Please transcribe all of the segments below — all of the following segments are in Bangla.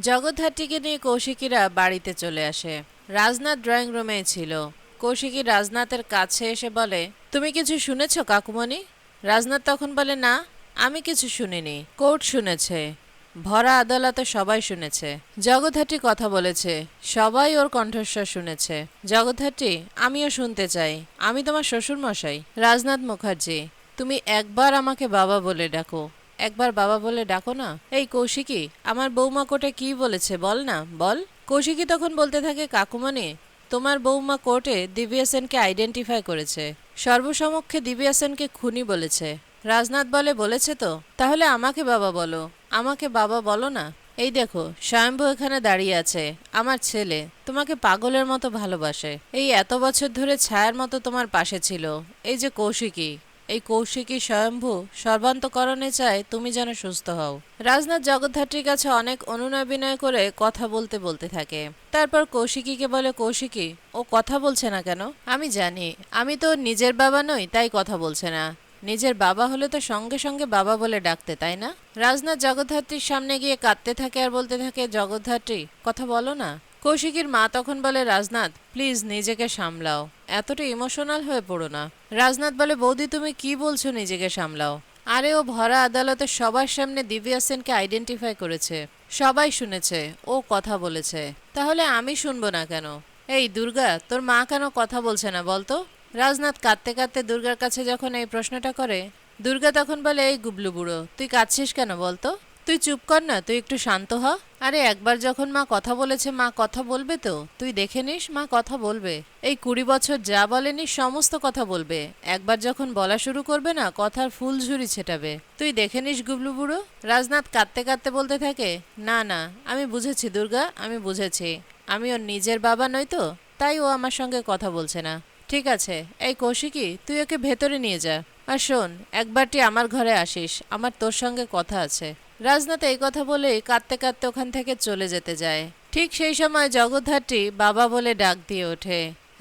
জগদ্ধাত্রীকে নিয়ে কৌশিকীরা বাড়িতে চলে আসে। রাজনাথ ড্রয়িং রুমে ছিল। কৌশিকী রাজনাথের কাছে এসে বলে, তুমি কিছু শুনেছ, কাকুমণি? রাজনাথ তখন বলে, না, আমি কিছু শুনিনি। কোর্ট শুনেছে। ভরা আদালতে সবাই শুনেছে। জগদ্ধাত্রী কথা বলেছে। সবাই ওর কণ্ঠস্বর শুনেছে। জগদ্ধাত্রী, আমিও শুনতে চাই। আমি তোমার শ্বশুর মশাই রাজনাথ মুখার্জি, তুমি একবার আমাকে বাবা বলে ডাকো। একবার বাবা বলে, ডাকো না। এই কৌশিকী, আমার বৌমা কোর্টে কি বলেছে বল না, বল। কৌশিকী তখন বলতে থাকে, কাকুমণি, তোমার বৌমা কোর্টে দিব্যা সেনকে আইডেন্টিফাই করেছে। সর্বসমক্ষে দিব্যা সেনকে খুনি বলেছে। রাজনাথ বলে, বলেছে তো। তাহলে আমাকে বাবা বলো। আমাকে বাবা বলো না? এই দেখো, স্বয়ম্ভু এখানে দাঁড়িয়ে আছে, আমার ছেলে। তোমাকে পাগলের মতো ভালোবাসে। এই এত বছর ধরে ছায়ার মতো তোমার পাশে ছিল। এই যে কৌশিকী এই কৌশিকী স্বয়ম্ভু, সর্বান্তকরণে চায় তুমি যেন সুস্থ হও। রাজনাথ জগদ্ধাত্রীর কাছে অনেক অনুনয় বিনয় করে কথা বলতে বলতে থাকে। তারপর কৌশিকীকে বলে, কৌশিকী, ও কথা বলছে না কেন? আমি জানি, আমি তো নিজের বাবা নই, তাই কথা বলছে না। নিজের বাবা হলে তো সঙ্গে সঙ্গে বাবা বলে ডাকতে, তাই না? রাজনাথ জগদ্ধাত্রীর সামনে গিয়ে কাঁদতে থাকে আর বলতে থাকে, জগদ্ধাত্রী, কথা বলো না? কৌশিকীর মা তখন বলে, রাজনাথ প্লিজ নিজেকে সামলাও। এতটা ইমোশনাল হয়ে পড়ো না। রাজনাথ বলে, বৌদি, তুমি কি বলছো নিজেকে সামলাও? আরে, ও ভরা আদালতে সবার সামনে দিব্যা সেনকে আইডেন্টিফাই করেছে। সবাই শুনেছে, ও কথা বলেছে। তাহলে আমি শুনব না কেন? এই দুর্গা, তোর মা কেন কথা বলছে না বলতো? রাজনাথ কাঁদতে কাঁদতে দুর্গার কাছে যখন এই প্রশ্নটা করে, দুর্গা তখন বলে, এই গুবলু বুড়ো, তুই কাঁদছিস কেন বলতো? তুই চুপ কর না, তুই একটু শান্ত হ। আরে একবার যখন মা কথা বলেছে, মা কথা বলবে তো? তুই দেখে নিস, মা কথা বলবে। এই কুড়ি বছর যা বলেনি, সমস্ত কথা বলবে। একবার যখন বলা শুরু করবে না, কথার ফুল ঝুরি ছেটাবে। তুই দেখে নিস, গুবলু বুড়ো। রাজনাথ কাঁদতে কাঁদতে বলতে থাকে, না না, আমি বুঝেছি দুর্গা, আমি বুঝেছি। আমি ওর নিজের বাবা নই তো, তাই ও আমার সঙ্গে কথা বলছে না। ঠিক আছে, এই কৌশিকী, তুই ওকে ভেতরে নিয়ে যা। আর শোন, একবারটি আমার ঘরে আসিস, আমার তোর সঙ্গে কথা আছে। রাজনাথ এই কথা বলে কাঁদতে কাঁদতে ওখান থেকে চলে যেতে যায়। ঠিক সেই সময় জগদ্ধাত্রী বাবা বলে ডাক দিয়ে ওঠে।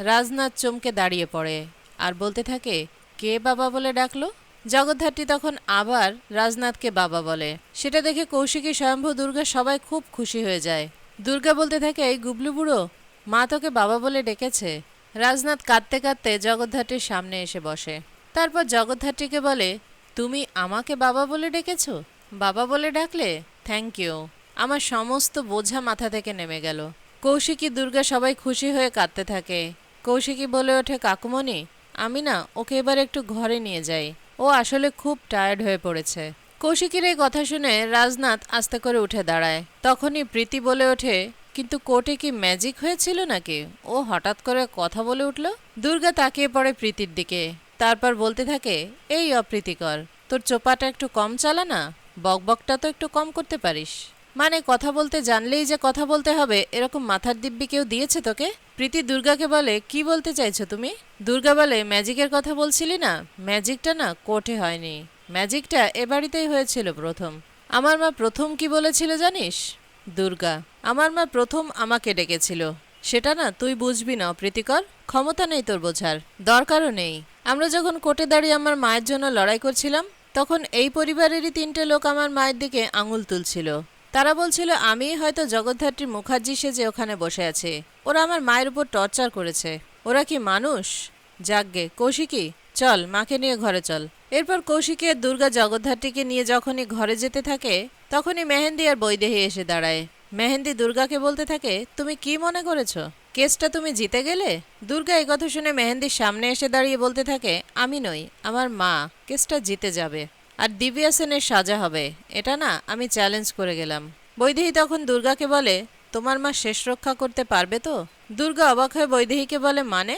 রাজনাথ চমকে দাঁড়িয়ে পড়ে আর বলতে থাকে, কে বাবা বলে ডাকলো? জগদ্ধাত্রী তখন আবার রাজনাথকে বাবা বলে। সেটা দেখে কৌশিকী স্বয়ম্ভু দুর্গা সবাই খুব খুশি হয়ে যায়। দুর্গা বলতে থাকে, এই গুবলু বুড়ো, মা তোকে বাবা বলে ডেকেছে? রাজনাথ কাঁদতে কাঁদতে জগদ্ধাত্রীর সামনে এসে বসে। তারপর জগদ্ধাত্রীকে বলে, তুমি আমাকে বাবা বলে ডেকেছো? বাবা বলে ডাকলে থ্যাংক ইউ আমার সমস্ত বোঝা মাথা থেকে নেমে গেল। কৌশিকী দুর্গা সবাই খুশি হয়ে কাঁদতে থাকে। কৌশিকী বলে ওঠে, কাকুমণি, আমি না, ওকে এবার একটু ঘরে নিয়ে যাই। ও আসলে খুব টায়ার্ড হয়ে পড়েছে। কৌশিকীর এই কথা শুনে রাজনাথ আস্তে করে উঠে দাঁড়ায়। তখনই প্রীতি বলে ওঠে, কিন্তু কোর্টে কি ম্যাজিক হয়েছিল নাকি? ও হঠাৎ করে কথা বলে উঠল। দুর্গা তাকিয়ে পড়ে প্রীতির দিকে। তারপর বলতে থাকে, এই অপ্রীতিকর, তোর চোপাটা একটু কম চালা না? বকবকটা তো একটু কম করতে পারিস। মানে কথা বলতে জানলেই যে কথা বলতে হবে, এরকম মাথার দিব্যি কেউ দিয়েছে তোকে? প্রীতি দুর্গাকে বলে, কি বলতে চাইছো তুমি? দুর্গা বলে, ম্যাজিকের কথা বলছিলি না? ম্যাজিকটা না কোর্টে হয়নি। ম্যাজিকটা এ বাড়িতেই হয়েছিল প্রথম। আমার মা প্রথম কি বলেছিল জানিস? দুর্গা, আমার মা প্রথম আমাকে ডেকেছিল। সেটা না তুই বুঝবি না, প্রীতিকর। ক্ষমতা নেই তোর বোঝার। দরকারও নেই। আমরা যখন কোর্টে দাঁড়িয়ে আমার মায়ের জন্য লড়াই করছিলাম তখন এই পরিবারেরই তিনটে লোক আমার মায়ের দিকে আঙুল তুলছিল। তারা বলছিল আমি হয়তো জগদ্ধাত্রী মুখার্জি সেজে ওখানে বসে আছে। ওরা আমার মায়ের উপর টর্চার করেছে। ওরা কি মানুষ? যাকগে, কৌশিকী, চল, মাকে নিয়ে ঘরে চল। এরপর কৌশিকের দুর্গা জগদ্ধাত্রীকে নিয়ে যখনই ঘরে যেতে থাকে, তখনই মেহেন্দি আর বৈদেহী এসে দাঁড়ায়। মেহেন্দি দুর্গাকে বলতে থাকে, তুমি কি মনে করেছ? কেসটা তুমি জিতে গেলে? দুর্গা এই কথা শুনে মেহেন্দির সামনে এসে দাঁড়িয়ে বলতে থাকে, আমি নই, আমার মা, কেসটা জিতে যাবে। আর দিব্যা সেনের সাজা হবে, এটা না আমি চ্যালেঞ্জ করে গেলাম। বৈদেহী তখন দুর্গাকে বলে, তোমার মা শেষ রক্ষা করতে পারবে তো? দুর্গা অবাক হয়ে বৈদেহীকে বলে মানে?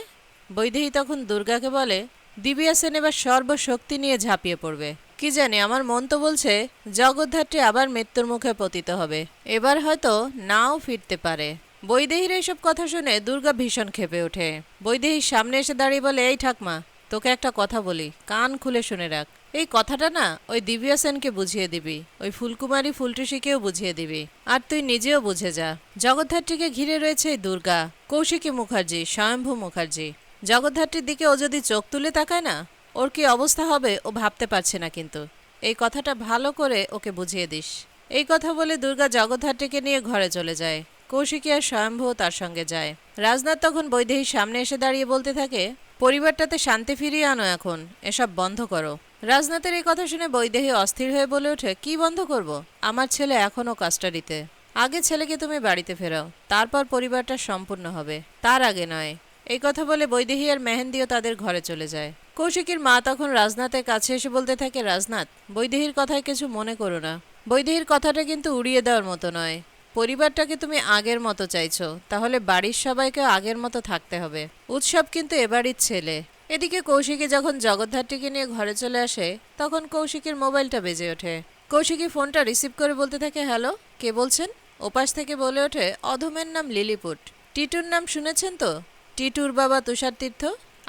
বৈদেহী তখন দুর্গাকে বলে দিব্যা সেন এবার সর্বশক্তি নিয়ে ঝাঁপিয়ে পড়বে। কি জানি, আমার মন তো বলছে, জগদ্ধাত্রী আবার মৃত্যুর মুখে পতিত হবে। এবার হয়তো নাও ফিরতে পারে। বৈদেহীর এইসব কথা শুনে দুর্গা ভীষণ খেপে ওঠে। বৈদেহীর সামনে এসে দাঁড়িয়ে বলে, এই ঠাকমা, তোকে একটা কথা বলি, কান খুলে শুনে রাখ। এই কথাটা না ওই দিব্যা সেনকে বুঝিয়ে দিবি, ওই ফুলকুমারী ফুলটুসিকেও বুঝিয়ে দিবি, আর তুই নিজেও বুঝে যা। জগদ্ধাত্রীকে ঘিরে রয়েছে এই দুর্গা, কৌশিকী মুখার্জি, স্বয়ম্ভু মুখার্জি। জগদ্ধাত্রীর দিকে ও যদি চোখ তুলে তাকায় না, ওর কি অবস্থা হবে ও ভাবতে পারছে না কিন্তু। এই কথাটা ভালো করে ওকে বুঝিয়ে দিস। এই কথা বলে দুর্গা জগদ্ধাত্রীকে নিয়ে ঘরে চলে যায়। কৌশিকী আর স্বয়ম্ভু তার সঙ্গে যায়। রাজনাথ তখন বৈদেহীর সামনে এসে দাঁড়িয়ে বলতে থাকে, পরিবারটাতে শান্তি ফিরিয়ে আনো এখন, এসব বন্ধ করো। রাজনাথের এই কথা শুনে বৈদেহী অস্থির হয়ে বলে ওঠে, কি বন্ধ করব? আমার ছেলে এখনও কাস্টাডিতে। আগে ছেলেকে তুমি বাড়িতে ফেরাও, তারপর পরিবারটা সম্পূর্ণ হবে। তার আগে নয়। এই কথা বলে বৈদেহী আর মেহেন্দিও তাদের ঘরে চলে যায়। কৌশিকীর মা তখন রাজনাথের কাছে এসে বলতে থাকে, রাজনাথ, বৈদেহীর কথায় কিছু মনে করো না। বৈদেহীর কথাটা কিন্তু উড়িয়ে দেওয়ার মতো নয়। পরিবারটাকে তুমি আগের মতো চাইছো, তাহলে বাড়ির সবাইকে আগের মতো থাকতে হবে। উৎসব কিন্তু এবারই ছেলে। এদিকে কৌশিকী যখন জগদ্ধাত্রীকে নিয়ে ঘরে চলে আসে, তখন কৌশিকীর মোবাইলটা বেজে ওঠে। কৌশিকী ফোনটা রিসিভ করে বলতে থাকে, হ্যালো, কে বলছেন? ওপাশ থেকে বলে ওঠে, অধমের নাম লিলিপুট। টিটুর নাম শুনেছেন তো? টিটুর বাবা তুষার তীর্থ?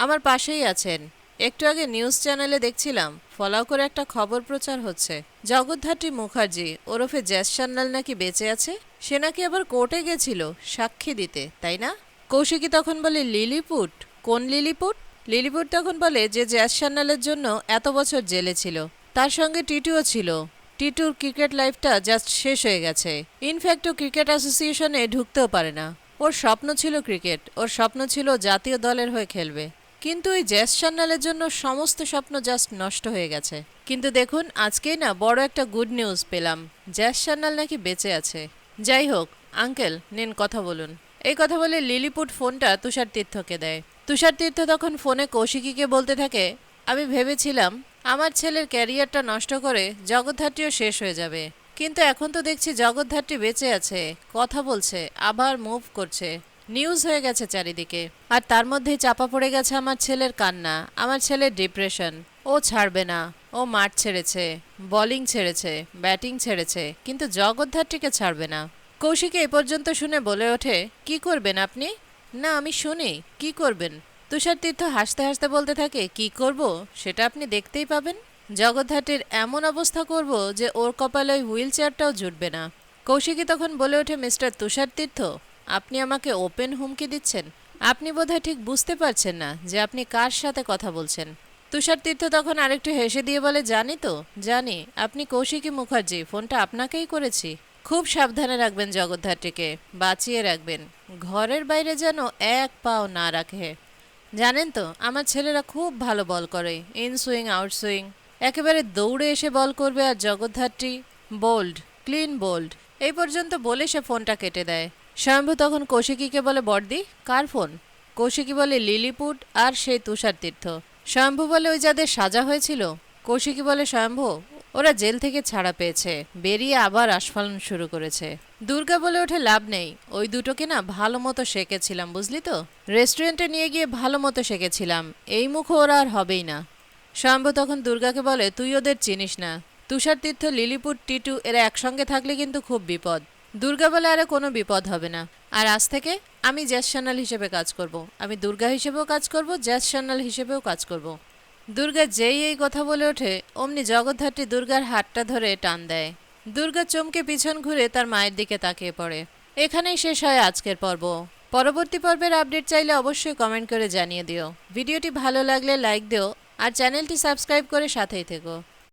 আমার পাশেই আছেন। একটু আগে নিউজ চ্যানেলে দেখছিলাম, ফলাও করে একটা খবর প্রচার হচ্ছে। জগদ্ধাত্রী মুখার্জি, ওরফে জ্যাস সান্যাল নাকি বেঁচে আছে? সে নাকি আবার কোর্টে গেছিল সাক্ষী দিতে, তাই না? কৌশিকী তখন বলে, লিলিপুট? কোন লিলিপুট? লিলিপুট তখন বলে যে জ্যাস সান্যালের জন্য এত বছর জেলে ছিল। তার সঙ্গে টিটুও ছিল। টিটুর ক্রিকেট লাইফটা জাস্ট শেষ হয়ে গেছে। ইনফ্যাক্ট ও ক্রিকেট অ্যাসোসিয়েশনে ঢুকতেও পারে না। ওর স্বপ্ন ছিল ক্রিকেট, ওর স্বপ্ন ছিল জাতীয় দলের হয়ে খেলবে। কিন্তু ওই জ্যাস সান্যালের জন্য সমস্ত স্বপ্ন জাস্ট নষ্ট হয়ে গেছে। কিন্তু দেখুন, আজকেই না বড় একটা গুড নিউজ পেলাম। জ্যাস সান্যাল নাকি বেঁচে আছে। যাই হোক, আঙ্কেল, নিন কথা বলুন। এই কথা বলে লিলিপুট ফোনটা তুষার তীর্থকে দেয়। তুষার তীর্থ তখন ফোনে কৌশিকীকে বলতে থাকে, আমি ভেবেছিলাম আমার ছেলের ক্যারিয়ারটা নষ্ট করে জগদ্ধাত্রীও শেষ হয়ে যাবে। কিন্তু এখন তো দেখছি জগদ্ধাত্রী বেঁচে আছে, কথা বলছে, আবার মুভ করছে। নিউজ হয়ে গেছে চারিদিকে। আর তার মধ্যেই চাপা পড়ে গেছে আমার ছেলের কান্না, আমার ছেলের ডিপ্রেশন ও ছাড়বে না, ও মাঠ ছেড়েছে, বলিং ছেড়েছে, ব্যাটিং ছেড়েছে, কিন্তু জগদ্ধাত্রীকে ছাড়বে না। কৌশিক এ পর্যন্ত শুনে বলে ওঠে, কি করবেন আপনি? না, আমি শুনি। কি করবেন? তুষার তীর্থ হাসতে হাসতে বলতে থাকে, কি করব? সেটা আপনি দেখতেই পাবেন। জগদ্ধাত্রীর এমন অবস্থা করব যে ওর কপালে ওই হুইল চেয়ারটাও জুটবে না। কৌশিকী তখন বলে ওঠে, মিস্টার তুষার তীর্থ, আপনি আমাকে ওপেন হুমকি দিচ্ছেন? আপনি বোধহয় ঠিক বুঝতে পারছেন না যে আপনি কার সাথে কথা বলছেন? তুষার তীর্থ তখন আরেকটু হেসে দিয়ে বলে, জানি তো, জানি। আপনি কৌশিকী মুখার্জি, ফোনটা আপনাকেই করেছি। খুব সাবধানে রাখবেন জগদ্ধাত্রীকে, বাঁচিয়ে রাখবেন। ঘরের বাইরে যেন এক পাও না রাখে। জানেন তো, আমার ছেলেরা খুব ভালো বল করে, ইন সুইং, আউট সুইং। একেবারে দৌড়ে এসে বল করবে আর জগদ্ধাত্রী বোল্ড, ক্লিন বোল্ড। এই পর্যন্ত বলে সে ফোনটা কেটে দেয়। স্বয়ম্ভু তখন কৌশিকীকে বলে বর্দি কার ফোন? কৌশিকী বলে, লিলিপুট আর সেই তুষার তীর্থ। স্বয়ম্ভু বলে ওই যাদের সাজা হয়েছিল, কৌশিকী বলে, স্বয়ম্ভু, ওরা জেল থেকে ছাড়া পেয়েছে, বেরিয়ে আবার আস্ফালন শুরু করেছে। দুর্গা বলে ওঠে, লাভ নেই, ওই দুটোকে না ভালো মতো শেখেছিলাম বুঝলি তো? রেস্টুরেন্টে নিয়ে গিয়ে ভালো মতো শেখেছিলাম এই মুখো ওরা আর হবেই না। শম্ভু তখন দুর্গাকে বলে, তুই ওদের চিনিস না। তুষার তীর্থ লিলিপুট টিটু, এরা একসঙ্গে থাকলে কিন্তু খুব বিপদ। দুর্গা বলে আরে কোনো বিপদ হবে না। আর আজ থেকে আমি জ্যাস চ্যানেল হিসেবে কাজ করব। আমি দুর্গা হিসেবেও কাজ করব জ্যাস চ্যানেল হিসেবেও কাজ করব। দুর্গা যেই এই কথা বলে ওঠে, অমনি জগদ্ধাত্রী দুর্গার হাতটা ধরে টান দেয়। দুর্গা চমকে পিছন ঘুরে তার মায়ের দিকে তাকিয়ে পড়ে। এখানেই শেষ হয় আজকের পর্ব। পরবর্তী পর্বের আপডেট চাইলে অবশ্যই কমেন্ট করে জানিয়ে দিও। ভিডিওটি ভালো লাগলে লাইক দিও, আর চ্যানেলটি সাবস্ক্রাইব করে সাথেই থেকো।